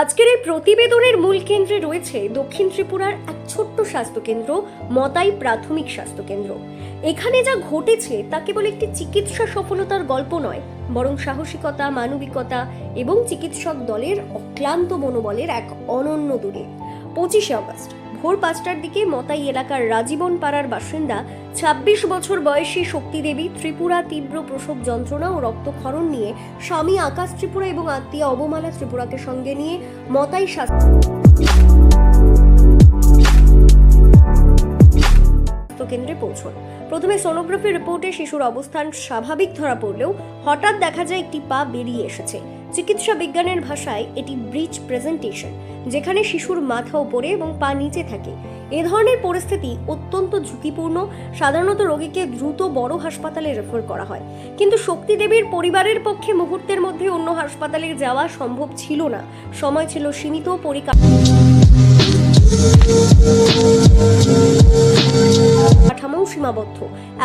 আজকের এই প্রতিবেদনের মূল কেন্দ্রে রয়েছে দক্ষিণ ত্রিপুরার এক ছোট্ট স্বাস্থ্যকেন্দ্র, মতাই প্রাথমিক স্বাস্থ্যকেন্দ্র। এখানে যা ঘটেছে তা কেবল একটি চিকিৎসা সফলতার গল্প নয়, বরং সাহসিকতা, মানবিকতা এবং চিকিৎসক দলের অক্লান্ত মনোবলের এক অনন্য দূরে। পঁচিশে আগস্ট ভোর পাঁচটার দিকে মতাই এলাকার রাজীবন পাড়ার বাসিন্দা, ছাব্বিশ বছর বয়সী শক্তিদেবী ত্রিপুরা তীব্র প্রসব যন্ত্রণা ও রক্তক্ষরণ নিয়ে স্বামী আকাশ ত্রিপুরা এবং আত্মীয় অবমালা ত্রিপুরাকে সঙ্গে নিয়ে মতাই স্বাস্থ্য কেন্দ্রে পৌঁছন প্রথমে সোনোগ্রাফি রিপোর্টে শিশুর অবস্থান স্বাভাবিক ধরা পড়লেও হঠাৎ দেখা যায় একটি পা বেরিয়ে এসেছে। চিকিৎসা বিজ্ঞানের ভাষায় এটি ব্রিজ প্রেজেন্টেশন, যেখানে শিশুর মাথা উপরে এবং পা নিচে থাকে। এ ধরনের পরিস্থিতি অত্যন্ত ঝুঁকিপূর্ণ। সাধারণত রোগীকে দ্রুত বড় হাসপাতালে রেফার করা হয়। কিন্তু শক্তি দেবীর পরিবারের পক্ষে মুহূর্তের মধ্যে অন্য হাসপাতালে যাওয়া সম্ভব ছিল না। সময় ছিল সীমিত পরিকাঠামো কাঠামো সীমাবদ্ধ।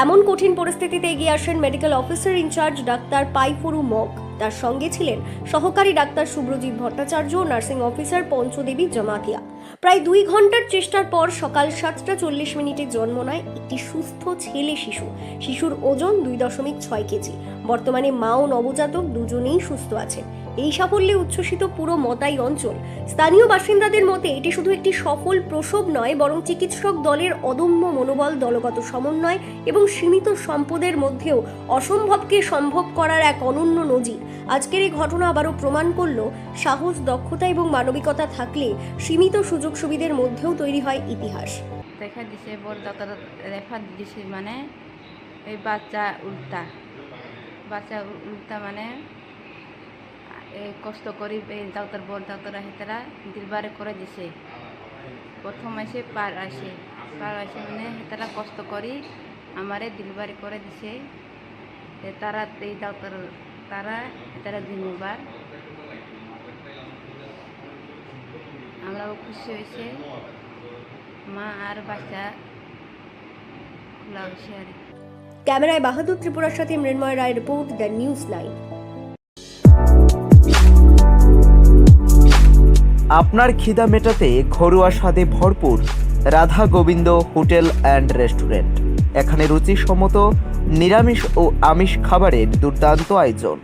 এমন কঠিন পরিস্থিতিতে এগিয়ে আসেন medical officer incharge doctor Paifuru Mog. তার সঙ্গে ছিলেন সহকারী doctor Shubhrajit Bhattacharya, nursing officer Panchadevi Jamatia. প্রায় দুই ঘণ্টার চেষ্টার পর সকাল সাতটা চল্লিশ মিনিটে জন্ম নেয় একটি সুস্থ ছেলে শিশু। শিশুর ওজন দুই দশমিক ছয় কেজি। বর্তমানে মা ও নবজাতক দুজনেই সুস্থ আছেন। এই সাফল্যে উচ্ছ্বসিত পুরো মতাই অঞ্চল। স্থানীয় বাসিন্দাদের মতে এটি শুধু একটি সফল প্রসব নয়, বরং চিকিৎসক দলের অদম্য মনোবল, দলগত সমন্বয় এবং সীমিত সম্পদের মধ্যেও অসম্ভবকে সম্ভব করার এক অনন্য নজির। আজকের এই ঘটনা আবারও প্রমাণ করল সাহস, দক্ষতা এবং মানবিকতা থাকলে সীমিত সুযোগ সুবিধের মধ্যেও তৈরি হয় ইতিহাস। দেখা দিছে রেফার দিছে মানে এই বাচ্চা উল্টা। বাচ্চা উল্টা মানে কষ্ট করি ডাক্তার বড় ডাক্তার হেতারা দিলবারে করে দিছে। প্রথম আসে পার আসে। পার আসে মানে হেতারা কষ্ট করি, আমারে দিলবারে করে দিছে। তারা এই ডাক্তার তারা হেতারা দিনবার আমরাও খুশি হয়েছে। মা আর বাচ্চা খোলা হয়েছে আর। ক্যামেরায় বাহাদুর ত্রিপুরার সাথে Mrinmoy Roy report the news nine. আপনার খিদা মেটাতে ঘরোয়া স্বাদে ভরপুর Radha Gobinda hotel and restaurant. এখানে রুচিসম্মত, নিরামিষ ও আমিষ খাবারের দুর্দান্ত আয়োজন।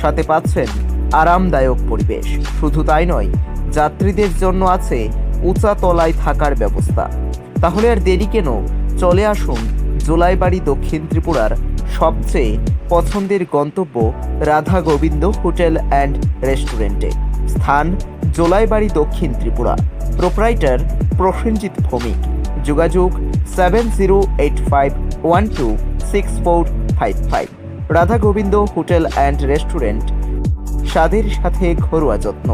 সাথে পাচ্ছেন আরামদায়ক পরিবেশ। শুধু তাই নয়, যাত্রীদের জন্য আছে উঁচা তলায় থাকার ব্যবস্থা। তাহলে আর দেরি কেন? চলে আসুন জোলাইবাড়ি দক্ষিণ ত্রিপুরার সবচেয়ে পছন্দের গন্তব্য রাধা গোবিন্দ হোটেল অ্যান্ড রেস্টুরেন্টে। স্থান জোলাইবাড়ি দক্ষিণ ত্রিপুরা। প্রোপ্রাইটার প্রসেনজিৎ ভৌমিক। যোগাযোগ seven zero eight five one two six four five five. Radha Gobinda hotel and restaurant. স্বাদের সাথে ঘরোয়া যত্ন।